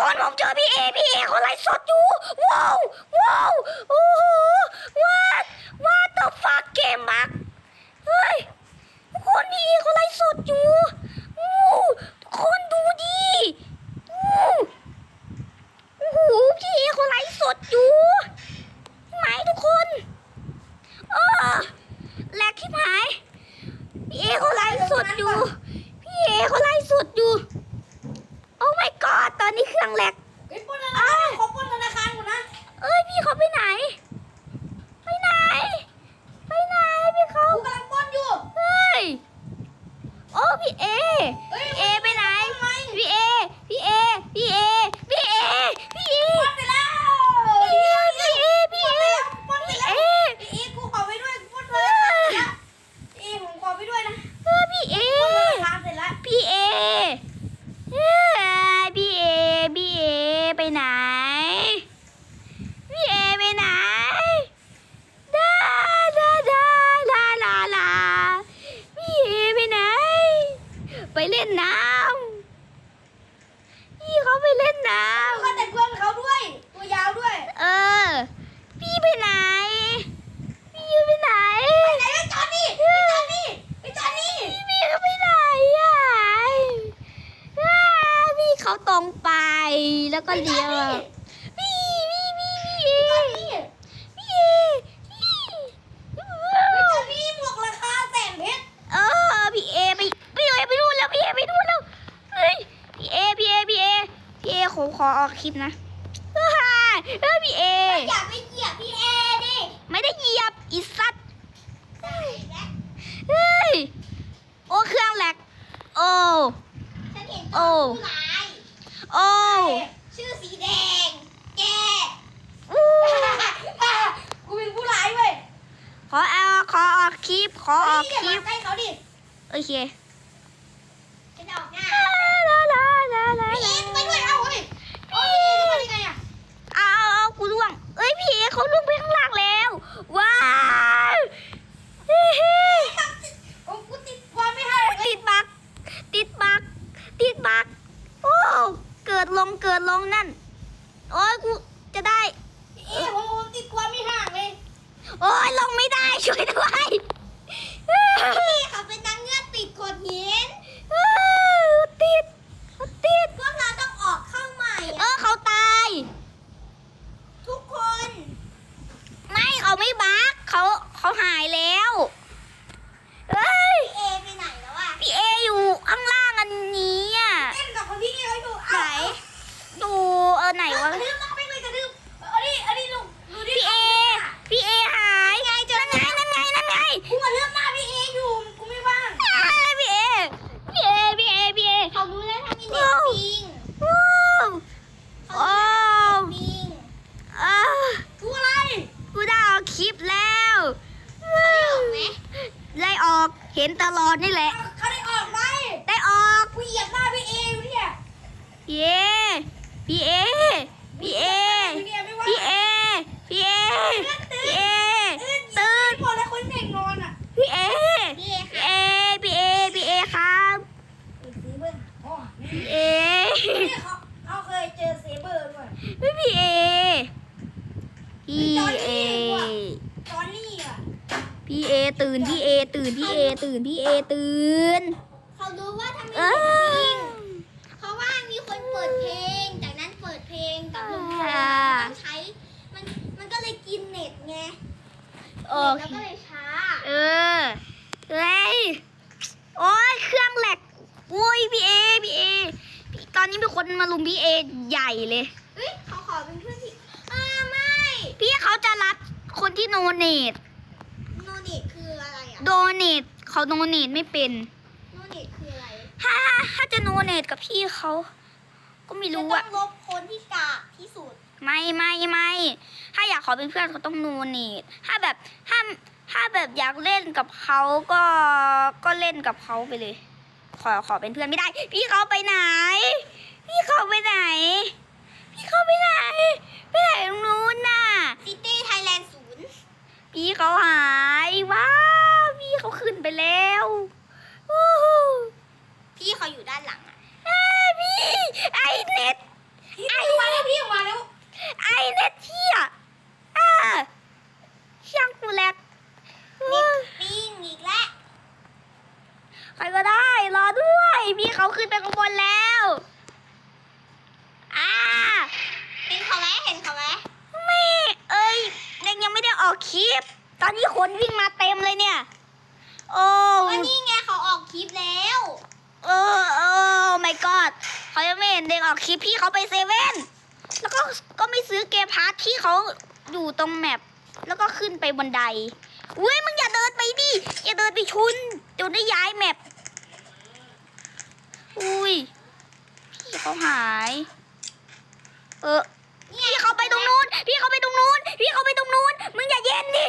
คนผมเจอพี่เอพี่เอเขาไลฟ์สดอยู่ว้าวว้าวโอ้โหวัดวัด the fuck เกมมักเฮ้ยคนพี่เอเขาไลฟ์สดอยู่อู้ทุกคนดูดิอู้โอ้โหพี่เอเขาไลฟ์สดอยู่ไหมทุกคนเออแลกที่หายพี่เอเขาไลฟ์สดอยู่พี่เอเขาไลฟ์สดอยู่ my god ตอนนี้เครื่องแหลกไอ้ยปล้นธนาคารขอปล้นธนาคารก่อนนะ เอ้ย พี่เขาไปไหน ไปไหน ไปไหน พี่เขา กูกำลังปล้นอยู่ เฮ้ย โอ้ พี่เอ เฮ้ย พี่เอไปไหน พี่เอ พี่เอ พี่เอ พี่เอ พี่เอ ปล้นไปแล้ว พี่เอ พี่เอ พี่เอ ปล้นไป พี่ แล้ เอ วพี่เอกูขอไปด้วยปล้นธนาคารเสร็จแล้วพี่เอผมขอไปด้วยนะ เออพี่เอ ปล้นธนาคารเสร็จแล้ว พี่เอเอ้ยพี่เอ พี่เอ ไปไหน พี่เอไปไหนดาดาดาลาลาลาพี่เอไปไหน ไปเล่นน้ำพี่เขาไปเล่นน้ แล้วก็แต่งเพื่อนเขาด้วย ตัวยาวด้วยำเออ พี่ไปไหน พี่ไปไหน ไหนไปจอดนี่ไปจอดนี่ไปจอดนี่ พี่พี่เขาไปไหนอะอ้าพี่เขาตรงไป แล้วก็เลี้ยวอะพี่พี่พี่พี่เอไปจอดนี่พี่พี่หมวกราคาแสนเพชรเออพี่เอไปพี่เอไปนู่นแล้วพี่เอไปนู่นแล้วเฮ้ยพี่เอพี่เอพี่เอพี่เอขอขอออกคลิปนะเฮ้ยเฮ้ยพี่เออย่าไปเหยียบพี่เอดิไม่ได้เหยียบอีสัตว์เฮ้ยโอ้เครื่องแหลกโอ้โอ้ ชื่อสีแดง แกอู้กูเป็นผู้ร้ายเว้ยขอเอาขอออกคลิป ขอออกเฮ้ยคลิอย่าปมาใกล้เขาดิโอเคฉันจะออกหน้าลาลาลาลาพี่เอไปด้วยเอาเฮ้ยเอ้ยนี่มาได้ไงอะเอาเอาเอากูล่วง เอ้ยพี่เอเขาล่วงไปข้างล่างแล้ว ว้าวเฮ้เฮ้โอ้กูติดความไม่ให้เลยติดบัก ติดบัก ติดบัก โอ้ เกิดลงเกิดลงนั่น โอ้ยกูจะได้พี่เอผมผมติดความไม่ห่างเลยโอ้ยลงไม่ได้ช่วยด้วยพี่เขาเป็นนางเงือกติดโขดหินเอ้ยติดติดพวกเราต้องออกเข้าใหม่เออเขาตาย ทุกคน ไม่เขาไม่บักเขาเขาหายแล้วเอ้ย พี่เอไปไหนแล้วอะ พี่เออยู่ข้างล่างอันนี้อะ เล่นกับคนที่นี่เขาอยู่ ไหนดูเออไหน ไหน วะ กระทืบต้องไปเลยกระทืบเอาดิเอาดิลุงดูดิ พี่เอ พี่เอหายไงเจอนั่นไงนั่นไงนั่นไง กูกระทืบหน้าพี่เออยู่กูไม่ว่าง อ้ายพี่เอ พี่เอ พี่เอ พี่เอ เขารู้แล้วทำมีเด็กปิง ว้าว เขา โอ้ เด็กปิง อ่า กูอะไร กูได้ออกคลิปแล้ว เขาได้ออกไหม ไล่ ออกเห็นตลอดนี่แหละ เขาได้ออกไหมได้ออกกูเหยียบหน้าพี่เออยู่เนี่ยพี่เอพี่เอพี่เอพี่เอไม่ว่าพี่เอพี่เอพี่เอตื่นพอแล้วคนเด็กนอนอะพี่เอพี่เอพี่เอพี่เอพี่เอครับสีเบอร์อ๋อพี่เอนี่เขาเขาเคยเจอเซเบอร์ด้วยไม่พี่เอพี่เอตอนนี้อะ พี่เอตื่นพี่เอตื่นพี่เอตื่นพี่เอตื่น เขารู้ว่าถ้ามีเอเด็กอปิงเพราะว่ามีคนเปิดเพลง จากนั้นเปิดเพลงกับลำโพงอ่าต้องใช้ มันมันก็เลยกินเน็ตไงโอเน็ตเค แล้วก็เลยช้า เออเฮ้ยโอ้ยเครื่องแหลกโอ้ยพี่เอพี่เอพี่ตอนนี้มีคนมาลุมพี่เอใหญ่เลย เฮ้ยเขาขอเป็นเพื่อนที่อ่าไม่ พี่เขาจะรับคนที่โนเนตโน เน็ตคืออะไรอะโดเนตเขาโนเนตไม่เป็นโนเน็ตคืออะไรถ้าถ้าจะโนเนตกับพี่เขาก็ไม่จะรู้ต้ออะงลบคนที่กากที่สุดไม่ไม่ไม่ถ้าอยากขอเป็นเพื่อนเขาต้องโนเนตถ้าแบบถ้าถ้าแบบอยากเล่นกับเขาก็ก็เล่นกับเขาไปเลย ขอขอเป็นเพื่อนไม่ได้ พี่เขาไปไหน ไปก็ได้ รอด้วย พี่เขาขึ้นไปข้างบนแล้วอ่าเห็นเขาไหมเห็นเขาไหมไม่เอ้ยเด็กยังไม่ได้ออกคลิป ตอนนี้คนวิ่งมาเต็มเลยเนี่ย โอ้ก็นี่ไงเขาออกคลิปแล้วเออโออไม่กอเขายังไม่เห็นเด็กออกคลิปพี่เขาไปเซเว่นแล้วก็ก็ไม่ซื้อเกมพาร์ทที่เขาอยู่ตรงแมปแล้วก็ขึ้นไปบนไดเว้ยมึงอย่าเดินไปดิอย่าเดินไปชุนเดี๋ได้ย้ายแมป หาย เออพี่เขาไปตรงนู้น พี่เขาไปตรงนู้น พี่เขาไปตรงนู้น มึงอย่าเย็นดิ